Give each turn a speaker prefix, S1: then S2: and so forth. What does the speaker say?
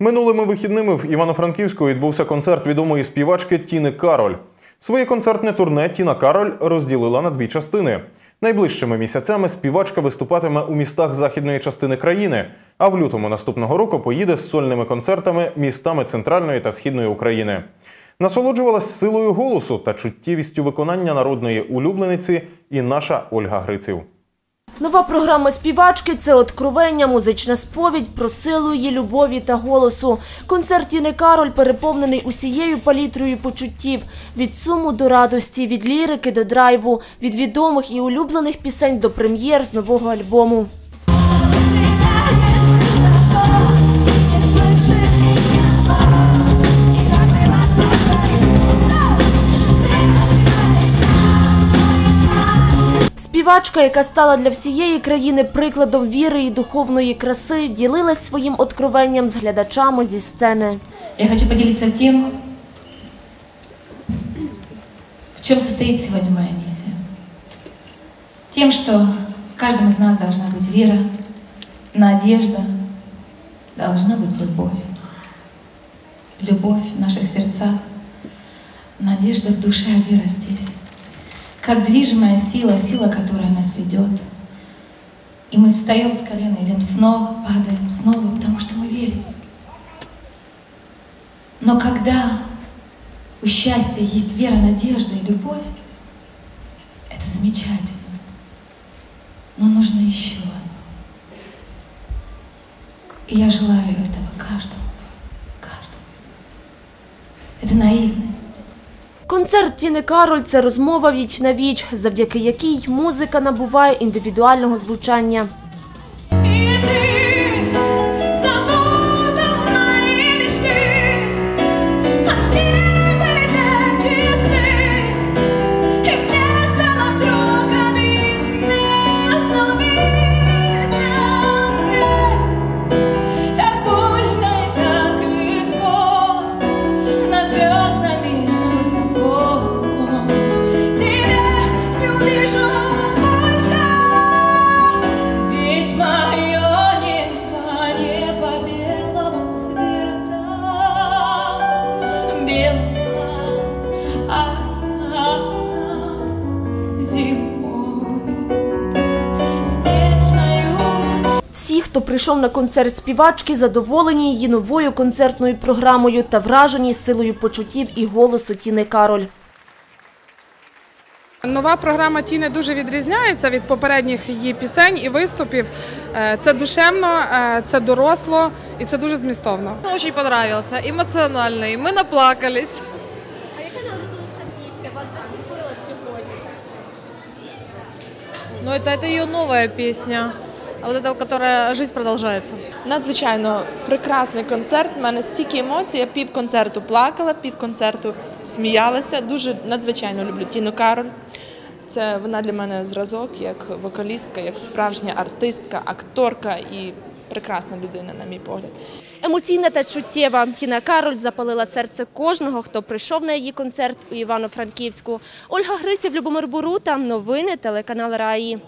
S1: Минулими вихідними в Івано-Франківську відбувся концерт відомої співачки Тіни Кароль. Своє концертне турне Тіна Кароль розділила на дві частини. Найближчими місяцями співачка виступатиме у містах західної частини країни, а в лютому наступного року поїде з сольними концертами містами центральної та східної України. Насолоджувалась силою голосу та чуттєвістю виконання народної улюблениці і наша Ольга Гриців.
S2: Нова програма співачки це откровення, музична сповідь про силу її любові та голосу. Концерт Тіни Кароль переповнений усією палітрою почуттів від суму до радості, від лірики до драйву, від відомих і улюблених пісень до прем'єр з нового альбому. Співачка, яка стала для всієї країни прикладом віри і духовної краси, ділилась своїм откровенням з глядачами зі сцени.
S3: Я хочу поделиться тем, в чем состоит сегодня моя миссия. Тем, что в каждом из нас должна быть вера, надежда, должна быть любовь. Любовь в наших сердцах, надежда в душе, а вера здесь. Как движимая сила, сила, которая нас ведет. И мы встаем с колена, идем снова, падаем снова, потому что мы верим. Но когда у счастья есть вера, надежда и любовь, это замечательно. Но нужно еще одно. И я желаю этого каждому, каждому из нас. Это наивность.
S2: Концерт Тіни Кароль це розмова віч на віч, завдяки якій музика набуває індивідуального звучання. хто прийшов на концерт співачки, задоволені її новою концертною програмою та вражені силою почуттів і голосу Тіни Кароль.
S4: Нова програма Тіни дуже відрізняється від попередніх її пісень і виступів. Е, Це душевно, е, це доросло і це дуже змістовно.
S5: Очень понравился, эмоциональный. Мы наплакались.
S6: А яка найулюбленіша пісня вас зачепила сьогодні?
S5: Но это, это ее новая песня. А вот эта, которая «Жизнь продолжается».
S7: Надзвичайно прекрасний концерт. У мене стільки емоцій. Я пів концерту плакала, пів концерту сміялася. Дуже надзвичайно люблю Тіну Кароль. Це вона для мене зразок як вокалістка, як справжня артистка, акторка і прекрасна людина, на мій погляд.
S2: Емоційна та чуттєва Тіна Кароль запалила серце кожного, хто прийшов на її концерт у Івано-Франківську. Ольга Гриців, Любомир Бурута. Новини телеканал Раї.